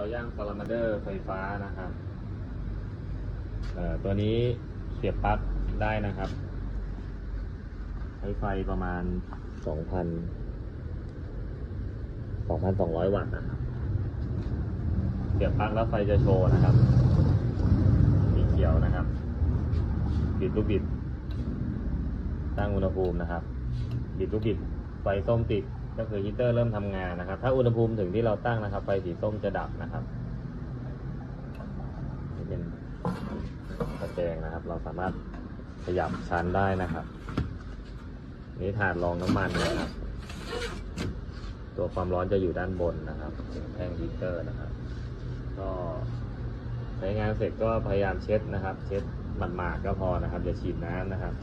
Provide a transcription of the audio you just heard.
าย่างซาลามาเดอร์ไฟฟ้านะครับเออตัวนี้เสียบปลั๊กได้นะครับ ใช้ไฟประมาณ 2,000 2,200 วัตต์นะครับ เสียบปลั๊กแล้วไฟจะโชว์นะครับ สีเขียวนะครับ บิดลูกบิด ตั้งอุณหภูมินะครับ บิดลูกบิด ไฟส้มติด ก็คือฮีเตอร์เริ่มทำงานนะครับ ถ้าอุณหภูมิถึงที่เราตั้งนะครับ ไฟสีส้มจะดับนะครับนี่เป็นตะแกรงนะครับ เราสามารถขยับชั้นได้นะครับ นี่ถาดรองน้ำมันนะครับ ตัวความร้อนจะอยู่ด้านบนนะครับแท่งฮีเตอร์นะครับ ก็ใช้งานเสร็จก็พยายามเช็ดนะครับ เช็ดหมาดๆก็พอนะครับอย่าฉีดน้ำนะครับ